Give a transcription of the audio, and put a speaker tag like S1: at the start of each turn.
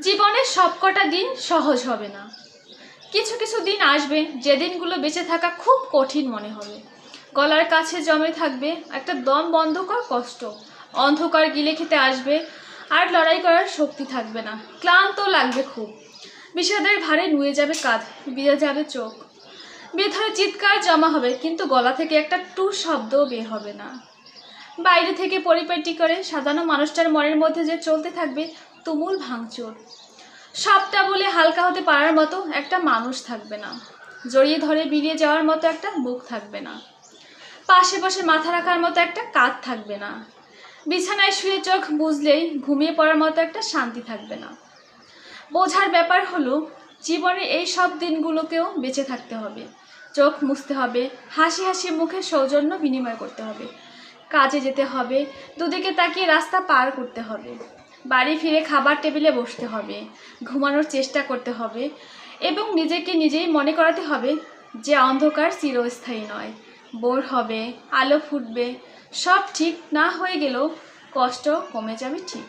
S1: জীবনের সবকটা দিন সহজ হবে না। কিছু কিছু দিন আসবে যে দিনগুলো বেঁচে থাকা খুব কঠিন মনে হবে। গলার কাছে জমে থাকবে একটা দম বন্ধ কর কষ্ট। অন্ধকার গিলে খেতে আসবে আর লড়াই করার শক্তি থাকবে না। ক্লান্ত লাগবে খুব। বিষাদের ভারে নুয়ে যাবে কাঁধ বিয়ে যাবে চোখ। বেধরে চিৎকার জমা হবে কিন্তু গলা থেকে একটা টু শব্দও বের হবে না। বাইরে থেকে পরিপাটি করে সাজানো মানুষটার মনের মধ্যে যে চলতে থাকবে তুমুল ভাঙচুর। সবটা বলে হালকা হতে পারার মতো একটা মানুষ থাকবে না। জড়িয়ে ধরে বেরিয়ে যাওয়ার মতো একটা বুক থাকবে না। পাশে পাশে মাথা রাখার মতো একটা কাঁধ থাকবে না। বিছানায় শুয়ে চোখ বুঝলেই ঘুমিয়ে পড়ার মতো একটা শান্তি থাকবে না। বোঝার ব্যাপার হলো জীবনের এই সব দিনগুলোকেও বেঁচে থাকতে হবে। চোখ মুছতে হবে, হাসি হাসি মুখে সৌজন্য বিনিময় করতে হবে। কাজে যেতে হবে, দুদিকে তাকিয়ে রাস্তা পার করতে হবে। বাড়ি ফিরে খাবার টেবিলে বসতে হবে, ঘুমানোর চেষ্টা করতে হবে এবং নিজেকে নিজেই মনে করাতে হবে যে অন্ধকার চিরস্থায়ী নয়। বোর হবে, আলো ফুটবে, সব ঠিক না হয়ে গেলেও কষ্ট কমে যাবে ঠিক।